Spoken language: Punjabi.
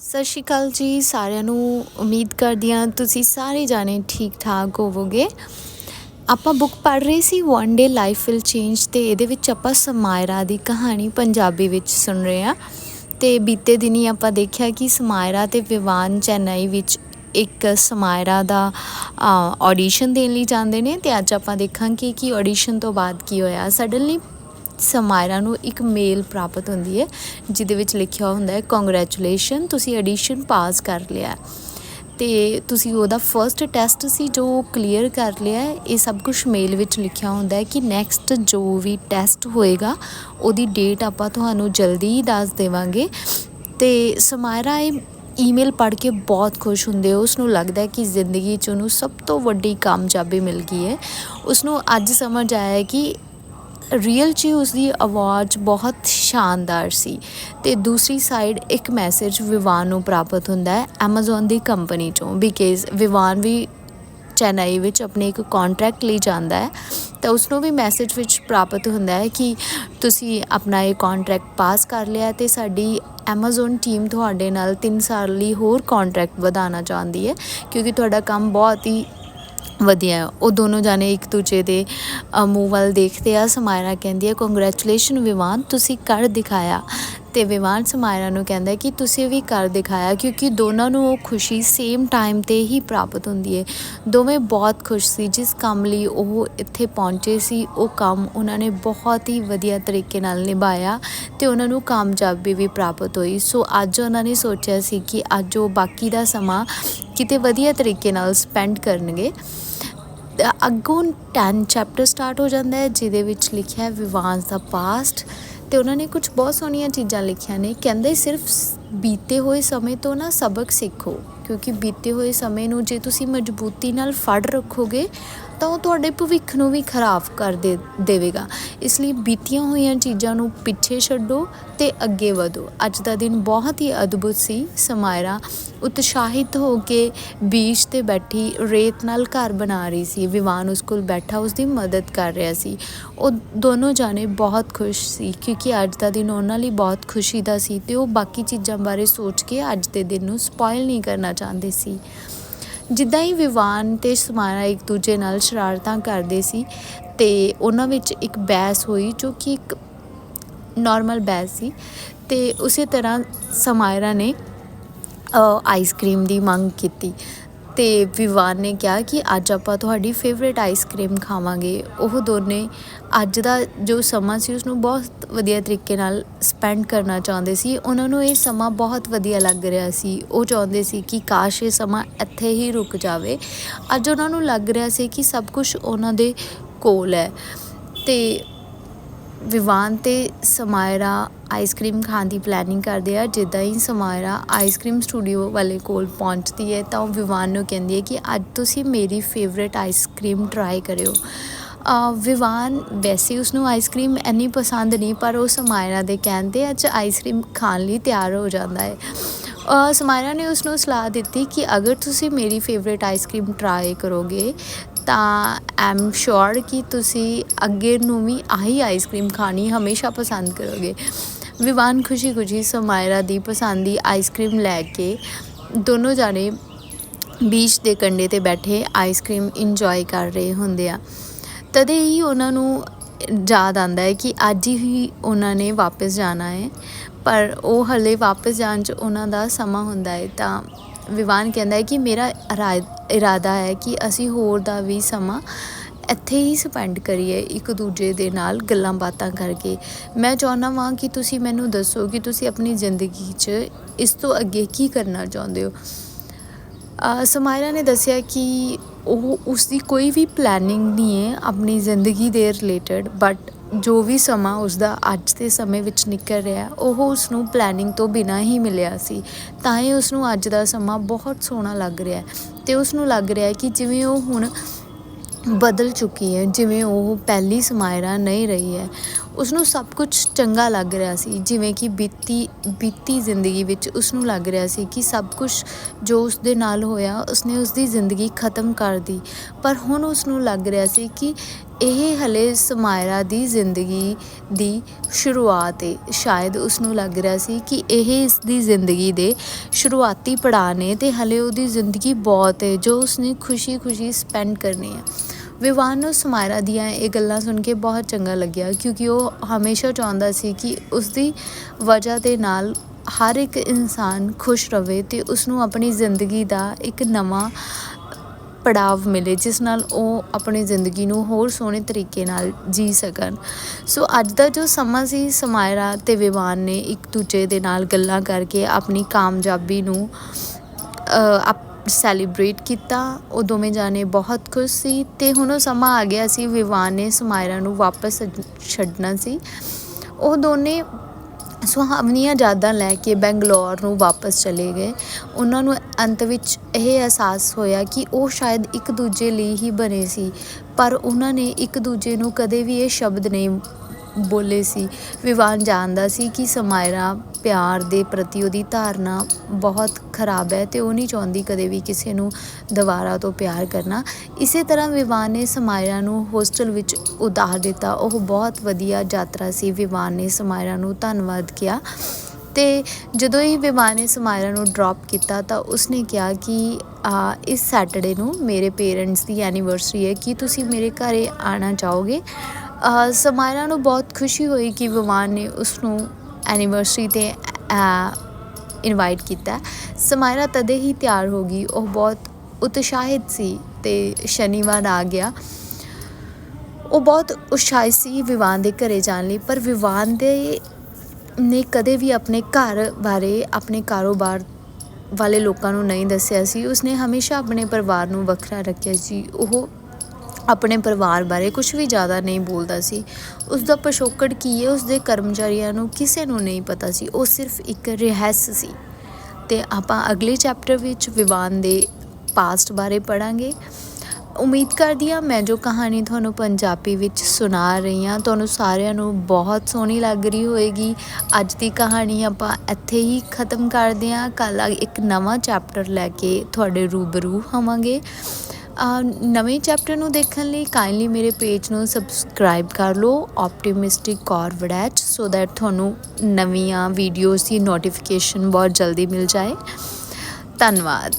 ਸਤਿ ਸ਼੍ਰੀ ਅਕਾਲ ਜੀ, ਸਾਰਿਆਂ ਨੂੰ ਉਮੀਦ ਕਰਦੀ ਹਾਂ ਤੁਸੀਂ ਸਾਰੇ ਜਾਣੇ ਠੀਕ ਠਾਕ ਹੋਵੋਗੇ। ਆਪਾਂ ਬੁੱਕ ਪੜ੍ਹ ਰਹੇ ਸੀ one day life will change ਤੇ ਇਹਦੇ ਵਿੱਚ ਆਪਾਂ ਸਮਾਇਰਾ ਦੀ ਕਹਾਣੀ ਪੰਜਾਬੀ ਵਿੱਚ ਸੁਣ ਰਹੇ ਹਾਂ। ਤੇ ਬੀਤੇ ਦਿਨੀ ਆਪਾਂ ਦੇਖਿਆ ਕਿ ਸਮਾਇਰਾ ਤੇ ਵਿਵਾਨ ਚੈਨਈ ਵਿੱਚ ਇੱਕ ਸਮਾਇਰਾ ਦਾ ਆਡੀਸ਼ਨ ਦੇਣ ਲਈ ਜਾਂਦੇ ਨੇ ਤੇ ਅੱਜ ਆਪਾਂ ਦੇਖਾਂਗੇ ਕਿ ਆਡੀਸ਼ਨ ਤੋਂ ਬਾਅਦ ਕੀ ਹੋਇਆ। ਸਡਨਲੀ ਸਮਾਇਰਾ ਨੂੰ ਇੱਕ ਮੇਲ ਪ੍ਰਾਪਤ ਹੁੰਦੀ ਹੈ, ਜਿਹਦੇ ਵਿੱਚ ਲਿਖਿਆ ਹੁੰਦਾ ਹੈ ਕੰਗ੍ਰੈਚੁਲੇਸ਼ਨ ਤੁਸੀਂ ਐਡੀਸ਼ਨ ਪਾਸ ਕਰ ਲਿਆ ਤੇ ਤੁਸੀਂ ਉਹਦਾ ਫਰਸਟ ਟੈਸਟ ਸੀ ਜੋ ਕਲੀਅਰ ਕਰ ਲਿਆ ਇਹ ਸਭ ਕੁਝ ਮੇਲ ਵਿੱਚ ਲਿਖਿਆ ਹੁੰਦਾ ਹੈ ਕਿ ਨੈਕਸਟ ਜੋ ਵੀ ਟੈਸਟ ਹੋਏਗਾ, ਉਹਦੀ ਡੇਟ ਆਪਾਂ ਤੁਹਾਨੂੰ ਜਲਦੀ ਹੀ ਦੱਸ ਦੇਵਾਂਗੇ। ਤੇ ਸਮਾਇਰਾ ਇਹ ਈਮੇਲ ਪੜ੍ਹ ਕੇ ਬਹੁਤ ਖੁਸ਼ ਹੁੰਦੇ ਹੋ ਉਸ ਨੂੰ ਲੱਗਦਾ ਹੈ ਕਿ ਜ਼ਿੰਦਗੀ 'ਚ ਉਹਨੂੰ ਸਭ ਤੋਂ ਵੱਡੀ ਕਾਮਯਾਬੀ ਮਿਲ ਗਈ ਹੈ। ਉਸ ਨੂੰ ਅੱਜ ਸਮਝ ਆਇਆ ਹੈ ਕਿ ਰੀਅਲ 'ਚ ਉਸ ਦੀ ਆਵਾਜ਼ ਬਹੁਤ ਸ਼ਾਨਦਾਰ ਸੀ ਤੇ ਦੂਸਰੀ ਸਾਈਡ ਇੱਕ ਮੈਸੇਜ ਵਿਵਾਨ ਨੂੰ ਪ੍ਰਾਪਤ ਹੁੰਦਾ ਹੈ, Amazon ਦੀ ਕੰਪਨੀ ਚੋਂ ਬਿਕਾਜ਼ ਵਿਵਾਨ ਵੀ ਚੇਨਈ ਵਿੱਚ ਆਪਣੇ ਇੱਕ ਕੰਟਰੈਕਟ ਲਈ ਜਾਂਦਾ ਹੈ, ਤਾਂ ਉਸ ਨੂੰ ਵੀ ਮੈਸੇਜ ਵਿੱਚ ਪ੍ਰਾਪਤ ਹੁੰਦਾ ਹੈ ਕਿ ਤੁਸੀਂ ਆਪਣਾ ਇਹ ਕੰਟਰੈਕਟ ਪਾਸ ਕਰ ਲਿਆ ਤੇ ਸਾਡੀ Amazon ਟੀਮ ਤੁਹਾਡੇ ਨਾਲ 3 ਸਾਲ ਲਈ ਹੋਰ ਕੰਟਰੈਕਟ ਵਧਾਉਣਾ ਚਾਹੁੰਦੀ ਹੈ, ਕਿਉਂਕਿ ਤੁਹਾਡਾ ਕੰਮ ਬਹੁਤ ਹੀ ਵਧੀਆ ਉਹ ਦੋਨੋਂ ਜਾਣੇ ਇੱਕ ਦੂਜੇ ਦੇ ਮੂੰਹ ਵੱਲ ਦੇਖਦੇ ਆ। ਸਮਾਇਰਾ ਕਹਿੰਦੀ ਹੈ ਕੰਗ੍ਰੈਚੁਲੇਸ਼ਨ ਵਿਵਾਨ, ਤੁਸੀਂ ਕਰ ਦਿਖਾਇਆ। ਤੇ ਵਿਵਾਨ ਸਮਾਇਰਾ ਨੂੰ ਕਹਿੰਦਾ ਕਿ ਤੁਸੀਂ ਵੀ ਕਰ ਦਿਖਾਇਆ, ਕਿਉਂਕਿ ਦੋਨਾਂ ਨੂੰ ਉਹ ਖੁਸ਼ੀ ਸੇਮ ਟਾਈਮ ਤੇ ਹੀ ਪ੍ਰਾਪਤ ਹੁੰਦੀ ਹੈ। ਦੋਵੇਂ ਬਹੁਤ ਖੁਸ਼ ਸੀ, ਜਿਸ ਕੰਮ ਲਈ ਉਹ ਇੱਥੇ ਪਹੁੰਚੇ ਸੀ, ਉਹ ਕੰਮ ਉਹਨਾਂ ਨੇ ਬਹੁਤ ਹੀ ਵਧੀਆ ਤਰੀਕੇ ਨਾਲ ਨਿਭਾਇਆ ਤੇ ਉਹਨਾਂ ਨੂੰ ਕਾਮਯਾਬੀ ਵੀ ਪ੍ਰਾਪਤ ਹੋਈ। ਸੋ ਅੱਜ ਉਹਨਾਂ ਨੇ ਸੋਚਿਆ ਸੀ ਕਿ ਅੱਜ ਉਹ ਬਾਕੀ ਦਾ ਸਮਾਂ ਕਿਤੇ ਵਧੀਆ ਤਰੀਕੇ ਨਾਲ ਸਪੈਂਡ ਕਰਨਗੇ। ਅੱਗੋਂ 10 ਚੈਪਟਰ ਸਟਾਰਟ ਹੋ ਜਾਂਦਾ ਹੈ, ਜਿਹਦੇ ਵਿੱਚ ਲਿਖਿਆ ਹੈ ਵਿਵਾਂਸ ਦਾ ਪਾਸਟ ਤੇ ਉਹਨਾਂ ਨੇ ਕੁਝ ਬਹੁਤ ਸੋਹਣੀਆਂ ਚੀਜ਼ਾਂ ਲਿਖੀਆਂ ਨੇ। ਕਹਿੰਦੇ ਸਿਰਫ ਬੀਤੇ ਹੋਏ ਸਮੇਂ ਤੋਂ ਨਾ ਸਬਕ ਸਿੱਖੋ, ਕਿਉਂਕਿ ਬੀਤੇ ਹੋਏ ਸਮੇਂ ਨੂੰ ਜੇ ਤੁਸੀਂ ਮਜ਼ਬੂਤੀ ਨਾਲ ਫੜ ਰੱਖੋਗੇ, ਤਾਂ ਉਹ ਤੁਹਾਡੇ ਭਵਿੱਖ ਨੂੰ ਵੀ ਖਰਾਬ ਕਰ ਦੇ, ਦੇਵੇਗਾ। ਇਸ ਲਈ ਬੀਤੀਆਂ ਹੋਈਆਂ ਚੀਜ਼ਾਂ ਨੂੰ ਪਿੱਛੇ ਛੱਡੋ ਤੇ ਅੱਗੇ ਵਧੋ। ਅੱਜ ਦਾ ਦਿਨ ਬਹੁਤ ਹੀ ਅਦਭੁਤ ਸੀ। ਸਮਾਇਰਾ ਉਤਸ਼ਾਹਿਤ ਹੋ ਕੇ ਬੀਚ ਤੇ ਬੈਠੀ ਰੇਤ ਨਾਲ ਘਰ ਬਣਾ ਰਹੀ ਸੀ। ਵਿਵਾਨ ਉਸ ਕੋਲ ਬੈਠਾ, ਉਸ ਦੀ ਮਦਦ ਕਰ ਰਿਹਾ ਸੀ। ਉਹ ਦੋਨੋਂ ਜਾਣੇ ਬਹੁਤ ਖੁਸ਼ ਸੀ, ਕਿਉਂਕਿ ਅੱਜ ਦਾ ਦਿਨ ਉਹਨਾਂ ਲਈ ਬਹੁਤ ਖੁਸ਼ੀ ਦਾ ਸੀ ਤੇ ਉਹ ਬਾਕੀ ਚੀਜ਼ਾਂ ਬਾਰੇ ਸੋਚ ਕੇ ਅੱਜ ਦੇ ਦਿਨ ਨੂੰ ਸਪੋਇਲ ਨਹੀਂ ਕਰਨਾ ਚਾਹੁੰਦੇ ਸੀ। ਜਿੱਦਾਂ ਹੀ ਵਿਵਾਨ ਤੇ ਸਮਾਰਾ ਇੱਕ ਦੂਜੇ ਨਾਲ ਸ਼ਰਾਰਤਾਂ ਕਰਦੇ ਸੀ ਤੇ ਉਹਨਾਂ ਵਿੱਚ ਇੱਕ ਬਹਿਸ ਹੋਈ ਜੋ ਕਿ ਇੱਕ ਨਾਰਮਲ ਬਹਿਸ ਸੀ ਤੇ ਉਸੇ ਤਰ੍ਹਾਂ ਸਮਾਇਰਾ ਨੇ ਆਈਸਕ੍ਰੀਮ ਦੀ ਮੰਗ ਕੀਤੀ। ਤੇ ਵਿਵਾਨ ਨੇ ਕਿਹਾ ਕਿ ਅੱਜ ਆਪਾਂ ਤੁਹਾਡੀ ਫੇਵਰੇਟ ਆਈਸਕ੍ਰੀਮ ਖਾਵਾਂਗੇ। ਉਹ ਦੋਨੇ ਅੱਜ ਦਾ ਜੋ ਸਮਾਂ ਸੀ ਉਸ ਨੂੰ ਬਹੁਤ ਵਧੀਆ ਤਰੀਕੇ ਨਾਲ ਸਪੈਂਡ ਕਰਨਾ ਚਾਹੁੰਦੇ ਸੀ। ਉਹਨਾਂ ਨੂੰ ਇਹ ਸਮਾਂ ਬਹੁਤ ਵਧੀਆ ਲੱਗ ਰਿਹਾ ਸੀ। ਉਹ ਚਾਹੁੰਦੇ ਸੀ ਕਿ ਕਾਸ਼ ਇਹ ਸਮਾਂ ਇੱਥੇ ਹੀ ਰੁਕ ਜਾਵੇ। ਅੱਜ ਉਹਨਾਂ ਨੂੰ ਲੱਗ ਰਿਹਾ ਸੀ ਕਿ ਸਭ ਕੁਝ ਉਹਨਾਂ ਦੇ ਕੋਲ ਹੈ। ਤੇ ਵਿਵਾਨ ਤੇ ਸਮਾਇਰਾ ਆਈਸਕ੍ਰੀਮ ਖਾਣ ਦੀ ਪਲੈਨਿੰਗ ਕਰਦੇ ਆ, ਜਿੱਦਾਂ ਹੀ ਸਮਾਇਰਾ ਆਈਸਕ੍ਰੀਮ ਸਟੂਡੀਓ ਵਾਲੇ ਕੋਲ ਪਹੁੰਚਦੀ ਹੈ, ਤਾਂ ਉਹ ਵਿਵਾਨ ਨੂੰ ਕਹਿੰਦੀ ਹੈ ਕਿ ਅੱਜ ਤੁਸੀਂ ਮੇਰੀ ਫੇਵਰੇਟ ਆਈਸਕ੍ਰੀਮ ਟਰਾਈ ਕਰਿਓ। ਵਿਵਾਨ ਵੈਸੇ ਉਸ ਨੂੰ ਆਈਸਕ੍ਰੀਮ ਇੰਨੀ ਪਸੰਦ ਨਹੀਂ, ਪਰ ਉਹ ਸਮਾਇਰਾ ਦੇ ਕਹਿਣ 'ਤੇ ਅੱਜ ਆਈਸਕ੍ਰੀਮ ਖਾਣ ਲਈ ਤਿਆਰ ਹੋ ਜਾਂਦਾ ਹੈ। ਸਮਾਇਰਾ ਨੇ ਉਸ ਨੂੰ ਸਲਾਹ ਦਿੱਤੀ ਕਿ ਅਗਰ ਤੁਸੀਂ ਮੇਰੀ ਫੇਵਰੇਟ ਆਈਸਕ੍ਰੀਮ ਟਰਾਈ ਕਰੋਗੇ ਤਾਂ ਐਮ ਸ਼ੋਰ ਕਿ ਤੁਸੀਂ ਅੱਗੇ ਨੂੰ ਵੀ ਆਹੀ ਆਈਸਕ੍ਰੀਮ ਖਾਣੀ ਹਮੇਸ਼ਾ ਪਸੰਦ ਕਰੋਗੇ। ਵਿਵਾਨ ਖੁਸ਼ੀ ਖੁਸ਼ੀ ਸਮਾਇਰਾ ਦੀ ਪਸੰਦ ਦੀ ਆਈਸਕ੍ਰੀਮ ਲੈ ਕੇ ਦੋਨੋਂ ਜਾਣੇ ਬੀਚ ਦੇ ਕੰਢੇ ਤੇ ਬੈਠੇ ਆਈਸਕ੍ਰੀਮ ਇੰਜੋਏ ਕਰ ਰਹੇ ਹੁੰਦੇ ਆ। ਤਦੇ ਹੀ ਉਹਨਾਂ ਨੂੰ ਯਾਦ ਆਂਦਾ ਹੈ ਕਿ ਅੱਜ ਹੀ ਉਹਨਾਂ ਨੇ ਵਾਪਸ ਜਾਣਾ ਹੈ। ਪਰ ਉਹ ਹਲੇ ਵਾਪਸ ਜਾਣ 'ਚ ਉਹਨਾਂ ਦਾ ਸਮਾਂ ਹੁੰਦਾ ਹੈ ਤਾਂ ਵਿਵਾਨ ਕਹਿੰਦਾ ਹੈ ਕਿ ਮੇਰਾ ਇਰਾਦਾ ਹੈ ਕਿ ਅਸੀਂ ਹੋਰ ਦਾ ਵੀ ਸਮਾਂ ਇੱਥੇ ਹੀ ਸਪੈਂਡ ਕਰੀਏ, ਇੱਕ ਦੂਜੇ ਦੇ ਨਾਲ ਗੱਲਾਂ ਬਾਤਾਂ ਕਰਕੇ। ਮੈਂ ਚਾਹੁੰਦਾ ਵਾਂ ਕਿ ਤੁਸੀਂ ਮੈਨੂੰ ਦੱਸੋ ਕਿ ਤੁਸੀਂ ਆਪਣੀ ਜ਼ਿੰਦਗੀ 'ਚ ਇਸ ਤੋਂ ਅੱਗੇ ਕੀ ਕਰਨਾ ਚਾਹੁੰਦੇ ਹੋ? ਸਮਾਇਰਾ ਨੇ ਦੱਸਿਆ ਕਿ ਉਹ ਉਸ ਦੀ ਕੋਈ ਵੀ ਪਲੈਨਿੰਗ ਨਹੀਂ ਹੈ ਆਪਣੀ ਜ਼ਿੰਦਗੀ ਦੇ ਰਿਲੇਟਡ ਬਟ ਜੋ ਵੀ ਸਮਾਂ ਉਸ ਦਾ ਅੱਜ ਦੇ ਸਮੇਂ ਵਿੱਚ ਨਿਕਲ ਰਿਹਾ, ਉਹ ਉਸ ਨੂੰ ਪਲੈਨਿੰਗ ਤੋਂ ਬਿਨਾਂ ਹੀ ਮਿਲਿਆ ਸੀ। ਤਾਂ ਹੀ ਉਸ ਨੂੰ ਅੱਜ ਦਾ ਸਮਾਂ ਬਹੁਤ ਸੋਹਣਾ ਲੱਗ ਰਿਹਾ ਤੇ ਉਸ ਨੂੰ ਲੱਗ ਰਿਹਾ ਕਿ ਜਿਵੇਂ ਉਹ ਹੁਣ ਬਦਲ ਚੁੱਕੀ ਹੈ, ਜਿਵੇਂ ਉਹ ਪਹਿਲੀ ਸਮਾਇਰਾ ਨਹੀਂ ਰਹੀ ਹੈ। ਉਸ ਨੂੰ ਸਭ ਕੁਝ ਚੰਗਾ ਲੱਗ ਰਿਹਾ ਸੀ, ਜਿਵੇਂ ਕਿ ਬੀਤੀ ਬੀਤੀ ਜ਼ਿੰਦਗੀ ਵਿੱਚ ਉਸ ਨੂੰ ਲੱਗ ਰਿਹਾ ਸੀ ਕਿ ਸਭ ਕੁਝ ਜੋ ਉਸ ਦੇ ਨਾਲ ਹੋਇਆ, ਉਸਨੇ ਉਸ ਦੀ ਜ਼ਿੰਦਗੀ ਖਤਮ ਕਰ ਦੀ ਪਰ ਹੁਣ ਉਸ ਨੂੰ ਲੱਗ ਰਿਹਾ ਸੀ ਕਿ ਇਹ ਹਲੇ ਸਮਾਇਰਾ ਦੀ ਜ਼ਿੰਦਗੀ ਦੀ ਸ਼ੁਰੂਆਤ ਹੈ ਸ਼ਾਇਦ ਉਸ ਨੂੰ ਲੱਗ ਰਿਹਾ ਸੀ ਕਿ ਇਹ ਇਸ ਦੀ ਜ਼ਿੰਦਗੀ ਦੇ ਸ਼ੁਰੂਆਤੀ ਪੜਾਅ ਨੇ ਤੇ ਹਲੇ ਉਹਦੀ ਜ਼ਿੰਦਗੀ ਬਹੁਤ ਹੈ ਜੋ ਉਸਨੇ ਖੁਸ਼ੀ-ਖੁਸ਼ੀ ਸਪੈਂਡ ਕਰਨੀ ਹੈ ਵਿਵਾਨ ਨੂੰ ਸਮਾਇਰਾ ਦੀਆਂ ਇਹ ਗੱਲਾਂ ਸੁਣ ਕੇ ਬਹੁਤ ਚੰਗਾ ਲੱਗਿਆ ਕਿਉਂਕਿ ਉਹ ਹਮੇਸ਼ਾ ਚਾਹੁੰਦਾ ਸੀ ਕਿ ਉਸਦੀ ਵਜ੍ਹਾ ਦੇ ਨਾਲ ਹਰ ਇੱਕ ਇਨਸਾਨ ਖੁਸ਼ ਰਵੇ ਤੇ ਉਸ ਨੂੰ ਆਪਣੀ ਜ਼ਿੰਦਗੀ ਦਾ ਇੱਕ ਨਵਾਂ ਪੜਾਵ ਮਿਲੇ ਜਿਸ ਨਾਲ ਉਹ ਆਪਣੀ ਜ਼ਿੰਦਗੀ ਨੂੰ ਹੋਰ ਸੋਹਣੇ ਤਰੀਕੇ ਨਾਲ ਜੀ ਸਕਣ ਸੋ ਅੱਜ ਦਾ ਜੋ ਸਮਾਂ ਸੀ ਸਮਾਇਰਾ ਤੇ ਵਿਵਾਨ ਨੇ ਇੱਕ ਦੂਜੇ ਦੇ ਨਾਲ ਗੱਲਾਂ ਕਰਕੇ ਆਪਣੀ ਕਾਮਯਾਬੀ ਨੂੰ ਅਪ ਸੈਲੀਬ੍ਰੇਟ ਕੀਤਾ। ਉਹ ਦੋਵੇਂ ਜਾਣੇ ਬਹੁਤ ਖੁਸ਼ ਸੀ ਤੇ ਹੁਣ ਉਹ ਸਮਾਂ ਆ ਗਿਆ ਸੀ ਵਿਵਾਨ ਨੇ ਸਮਾਇਰਾ ਨੂੰ ਵਾਪਸ ਛੱਡਣਾ ਸੀ। ਉਹ ਦੋਨੇ ਸੁਹਾਵਨੀਆਂ ਯਾਦਾਂ ਲੈ ਕੇ ਬੈਂਗਲੌਰ ਨੂੰ ਵਾਪਸ ਚਲੇ ਗਏ। ਉਹਨਾਂ ਨੂੰ ਅੰਤ ਵਿੱਚ ਇਹ ਅਹਿਸਾਸ ਹੋਇਆ ਕਿ ਉਹ ਸ਼ਾਇਦ ਇੱਕ ਦੂਜੇ ਲਈ ਹੀ ਬਣੇ ਸੀ, ਪਰ ਉਹਨਾਂ ਨੇ ਇੱਕ ਦੂਜੇ ਨੂੰ ਕਦੇ ਵੀ ਇਹ ਸ਼ਬਦ ਨਹੀਂ ਬੋਲੇ ਸੀ, ਵਿਵਾਨ ਜਾਣਦਾ ਸੀ ਕਿ ਸਮਾਇਰਾ ਪਿਆਰ ਦੇ ਪ੍ਰਤੀ ਉਹਦੀ ਧਾਰਨਾ ਬਹੁਤ ਖਰਾਬ ਹੈ ਤੇ ਉਹ ਨਹੀਂ ਚਾਹੁੰਦੀ ਕਦੇ ਵੀ ਕਿਸੇ ਨੂੰ ਦੁਬਾਰਾ ਤੋਂ ਪਿਆਰ ਕਰਨਾ। ਇਸੇ ਤਰ੍ਹਾਂ ਵਿਵਾਨ ਨੇ ਸਮਾਇਰਾ ਨੂੰ ਹੋਸਟਲ ਵਿੱਚ ਉਤਾਰ ਦਿੱਤਾ। ਉਹ ਬਹੁਤ ਵਧੀਆ ਯਾਤਰਾ ਸੀ। ਵਿਵਾਨ ਨੇ ਸਮਾਇਰਾ ਨੂੰ ਧੰਨਵਾਦ ਕਿਹਾ ਤੇ ਜਦੋਂ ਇਹ ਵਿਵਾਨ ਨੇ ਸਮਾਇਰਾ ਨੂੰ ਡ੍ਰੌਪ ਕੀਤਾ ਤਾਂ ਉਸਨੇ ਕਿਹਾ ਕਿ ਇਸ ਸੈਟਰਡੇ ਨੂੰ ਮੇਰੇ ਪੇਰੈਂਟਸ ਦੀ ਐਨੀਵਰਸਰੀ ਹੈ। ਕੀ ਤੁਸੀਂ ਮੇਰੇ ਘਰੇ ਆਣਾ ਚਾਹੋਗੇ? ਸਮਾਇਰਾ ਨੂੰ ਬਹੁਤ ਖੁਸ਼ੀ ਹੋਈ ਕਿ ਵਿਵਾਨ ਨੇ ਉਸ ਨੂੰ ਐਨੀਵਰਸਰੀ ਤੇ ਇਨਵਾਈਟ ਕੀਤਾ। ਸਮਾਇਰਾ ਤਦੇ ਹੀ ਤਿਆਰ ਹੋ ਗਈ। ਉਹ ਬਹੁਤ ਉਤਸ਼ਾਹਿਤ ਸੀ ਤੇ ਸ਼ਨੀਵਾਰ ਆ ਗਿਆ। ਉਹ ਬਹੁਤ ਉਤਸ਼ਾਹਿਤ ਸੀ ਵਿਵਾਨ ਦੇ ਘਰੇ ਜਾਣ ਲਈ, ਪਰ ਵਿਵਾਨ ਦੇ ਨੇ ਕਦੇ ਵੀ ਆਪਣੇ ਘਰ ਬਾਰੇ, ਆਪਣੇ ਕਾਰੋਬਾਰ ਵਾਲੇ ਲੋਕਾਂ ਨੂੰ ਨਹੀਂ ਦੱਸਿਆ ਸੀ। ਉਸਨੇ ਹਮੇਸ਼ਾ ਆਪਣੇ ਪਰਿਵਾਰ ਨੂੰ ਵੱਖਰਾ ਰੱਖਿਆ ਸੀ। ਉਹ ਆਪਣੇ ਪਰਿਵਾਰ ਬਾਰੇ ਕੁਝ ਵੀ ਜ਼ਿਆਦਾ ਨਹੀਂ ਬੋਲਦਾ ਸੀ। ਉਸ ਦਾ ਪਿਛੋਕੜ ਕੀ ਹੈ? ਉਸ ਦੇ ਕਰਮਚਾਰੀਆਂ ਨੂੰ ਕਿਸੇ ਨੂੰ ਨਹੀਂ ਪਤਾ ਸੀ। ਉਹ ਸਿਰਫ ਇੱਕ ਰਿਹੱਸ ਸੀ। ਤੇ ਆਪਾਂ ਅਗਲੇ ਚੈਪਟਰ ਵਿੱਚ ਵਿਵਾਨ ਦੇ ਪਾਸਟ ਬਾਰੇ ਪੜਾਂਗੇ ਉਮੀਦ ਕਰਦੀ ਹਾਂ ਮੈਂ ਜੋ ਕਹਾਣੀ ਤੁਹਾਨੂੰ ਪੰਜਾਬੀ ਵਿੱਚ ਸੁਣਾ ਰਹੀ ਹਾਂ, ਤੁਹਾਨੂੰ ਸਾਰਿਆਂ ਨੂੰ ਬਹੁਤ ਸੋਹਣੀ ਲੱਗ ਰਹੀ ਹੋਏਗੀ। ਅੱਜ ਦੀ ਕਹਾਣੀ ਆਪਾਂ ਇੱਥੇ ਹੀ ਖਤਮ ਕਰਦੇ ਹਾਂ। ਕੱਲ ਇੱਕ ਨਵਾਂ ਚੈਪਟਰ ਲੈ ਕੇ ਤੁਹਾਡੇ ਰੂਬਰੂ ਹੋਵਾਂਗੇ। ਨਵੇਂ ਚੈਪਟਰ ਨੂੰ ਦੇਖਣ ਲਈ ਕਾਈਂਡਲੀ ਮੇਰੇ ਪੇਜ ਨੂੰ ਸਬਸਕ੍ਰਾਈਬ ਕਰ ਲਓ optimistic Kaur Waraich so that ਤੁਹਾਨੂੰ ਨਵੀਆਂ ਵੀਡੀਓਜ਼ ਦੀ ਨੋਟੀਫਿਕੇਸ਼ਨ ਬਹੁਤ ਜਲਦੀ ਮਿਲ ਜਾਏ। ਧੰਨਵਾਦ।